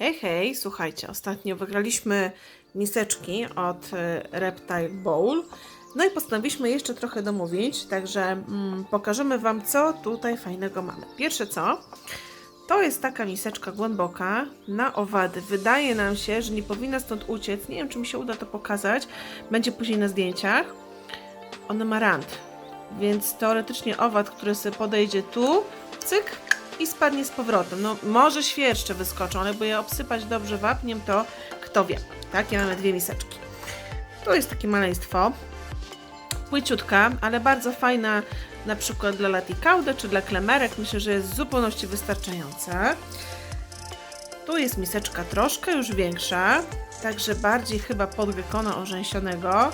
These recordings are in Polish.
Hej, hej, słuchajcie, ostatnio wygraliśmy miseczki od e, Reptile Bowl. No i postanowiliśmy jeszcze trochę domówić, także mm, pokażemy Wam, co tutaj fajnego mamy. Pierwsze co, to jest taka miseczka głęboka na owady. Wydaje nam się, że nie powinna stąd uciec. Nie wiem, czy mi się uda to pokazać. Będzie później na zdjęciach. Ona ma rand, więc teoretycznie owad, który sobie podejdzie tu, cyk i spadnie z powrotem. No może świerszcze wyskoczą, ale jakby je obsypać dobrze wapniem, to kto wie. Tak, ja mamy dwie miseczki. Tu jest takie maleństwo. Płyciutka, ale bardzo fajna na przykład dla latikaudy czy dla klemerek. Myślę, że jest w zupełności wystarczająca. Tu jest miseczka troszkę już większa, także bardziej chyba pod gekona orzęsionego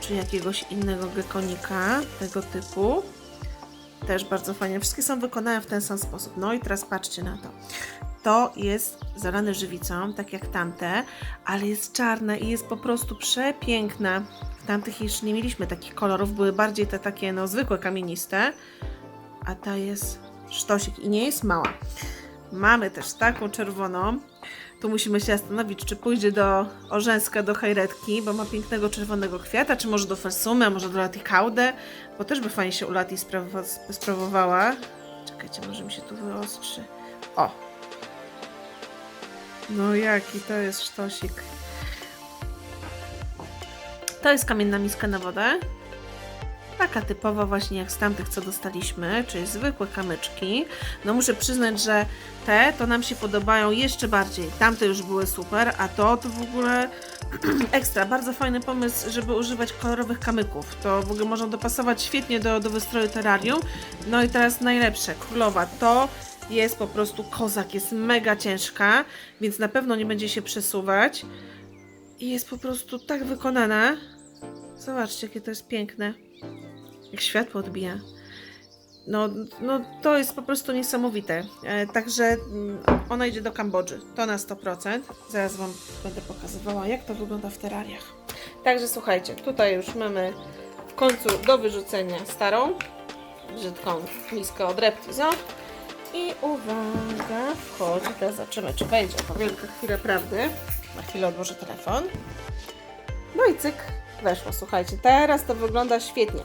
czy jakiegoś innego gekonika tego typu. Też bardzo fajnie. Wszystkie są wykonane w ten sam sposób. No i teraz patrzcie na to. To jest zalane żywicą, tak jak tamte, ale jest czarne i jest po prostu przepiękne. W tamtych jeszcze nie mieliśmy takich kolorów, były bardziej te takie no zwykłe kamieniste, a ta jest sztosik i nie jest mała. Mamy też taką czerwoną. Tu musimy się zastanowić, czy pójdzie do Orzęska, do Hajretki, bo ma pięknego czerwonego kwiata, czy może do Felsumy, a może do Latikaude, bo też by fajnie się u Lati sprawa- sprawowała. Czekajcie, może mi się tu wyostrzy. O! No jaki to jest sztosik. To jest kamienna miska na wodę. Taka typowa właśnie jak z tamtych, co dostaliśmy, czyli zwykłe kamyczki. No muszę przyznać, że te to nam się podobają jeszcze bardziej. Tamte już były super, a to to w ogóle ekstra. Bardzo fajny pomysł, żeby używać kolorowych kamyków. To w ogóle można dopasować świetnie do, do wystroju terrarium. No i teraz najlepsze, królowa. To jest po prostu kozak, jest mega ciężka, więc na pewno nie będzie się przesuwać. I jest po prostu tak wykonana. Zobaczcie, jakie to jest piękne. Jak światło odbija. No, no to jest po prostu niesamowite. E, także mm, ona idzie do Kambodży. To na 100%. Zaraz Wam będę pokazywała, jak to wygląda w terrariach. Także słuchajcie, tutaj już mamy w końcu do wyrzucenia starą, brzydką miskę od Reptizo. I uwaga, wchodzi. Teraz zobaczymy, czy wejdzie. Powielka chwilę prawdy. Na chwilę odłożę telefon. No i cyk, weszło. Słuchajcie, teraz to wygląda świetnie.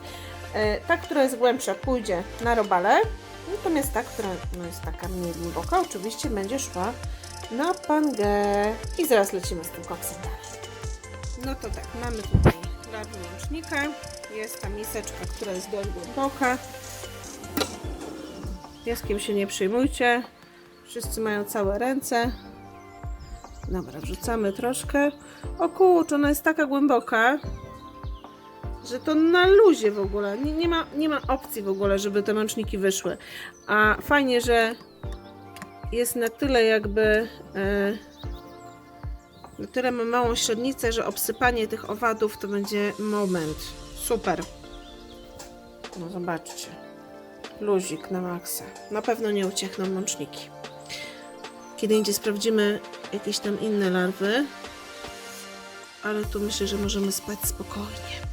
E, Ta, która jest głębsza, pójdzie na robale, natomiast ta, która no, jest taka mniej głęboka, oczywiście będzie szła na pangę. I zaraz lecimy z tym koksem dalej. No to tak, mamy tutaj larwy łącznika. Jest ta miseczka, która jest dość głęboka. Pieskiem się nie przejmujcie. Wszyscy mają całe ręce. Dobra, wrzucamy troszkę. O kurczę, ona jest taka głęboka, że to na luzie w ogóle. Nie, nie, ma, nie ma opcji w ogóle, żeby te męczniki wyszły. A fajnie, że jest na tyle jakby. E, na tyle ma małą średnicę, że obsypanie tych owadów to będzie moment. Super. No zobaczcie. Luzik na maksa. Na pewno nie uciekną mączniki. Kiedy indziej sprawdzimy jakieś tam inne larwy. Ale tu myślę, że możemy spać spokojnie.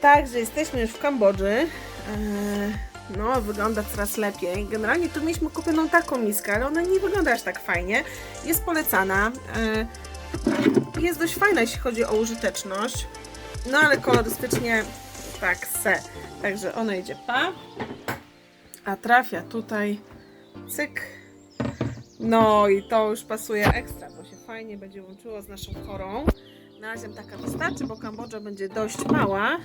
Także jesteśmy już w Kambodży. Eee, No, wygląda coraz lepiej. Generalnie tu mieliśmy kupioną taką miskę, ale ona nie wygląda aż tak fajnie. Jest polecana. Eee, Jest dość fajna, jeśli chodzi o użyteczność. No, ale kolorystycznie tak se. Także ona idzie pa. A trafia tutaj. Cyk. No i to już pasuje ekstra, bo się fajnie będzie łączyło z naszą chorą. Na razie taka wystarczy, bo Kambodża będzie dość mała.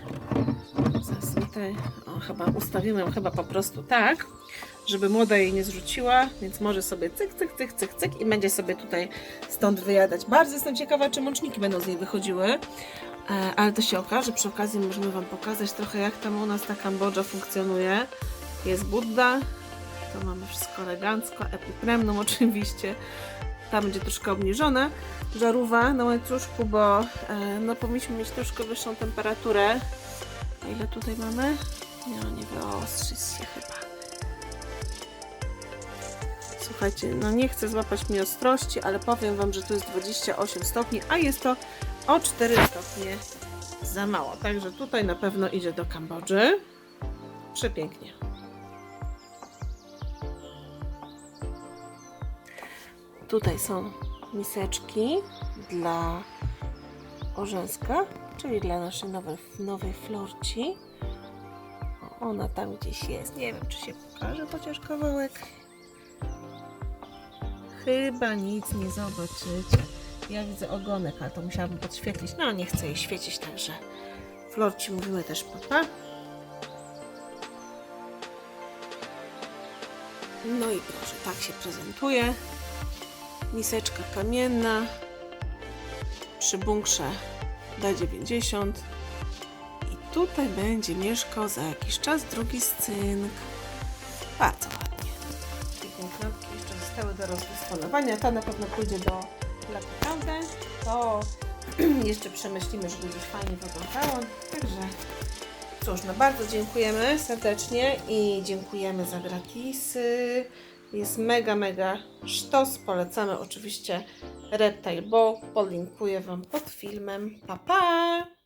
Zaraz tutaj, o, chyba ustawimy ją chyba po prostu tak, żeby młoda jej nie zrzuciła, więc może sobie cyk, cyk, cyk, cyk, cyk i będzie sobie tutaj stąd wyjadać. Bardzo jestem ciekawa, czy mączniki będą z niej wychodziły, e, ale to się okaże. Przy okazji możemy Wam pokazać trochę, jak tam u nas ta Kambodża funkcjonuje. Jest Budda, to mamy wszystko elegancko, epipremną oczywiście. Ta będzie troszkę obniżona żarówa na łańcuszku, bo e, no powinniśmy mieć troszkę wyższą temperaturę. A ile tutaj mamy? Nie, nie wyostrzyć się chyba. Słuchajcie, no nie chcę złapać mi ostrości, ale powiem Wam, że tu jest 28 stopni, a jest to o 4 stopnie za mało. Także tutaj na pewno idzie do Kambodży. Przepięknie. Tutaj są miseczki dla Orzęska, czyli dla naszej nowej, nowej florci. Ona tam gdzieś jest. Nie wiem, czy się pokaże chociaż kawałek. Chyba nic nie zobaczycie. Ja widzę ogonek, ale to musiałabym podświetlić. No, nie chcę jej świecić, także Florci mówimy też papa. No i proszę, tak się prezentuje. Miseczka kamienna przy bunkrze D90. I tutaj będzie mieszkał za jakiś czas drugi scynk. Bardzo ładnie. Piękne kropki jeszcze zostały do rozdysponowania. Ta na pewno pójdzie do Lapikanty. To jeszcze przemyślimy, żeby gdzieś fajnie wyglądało. Także cóż, no bardzo dziękujemy serdecznie i dziękujemy za gratisy. Jest mega, mega sztos. Polecamy oczywiście Reptile Bow. Podlinkuję Wam pod filmem. Pa, pa!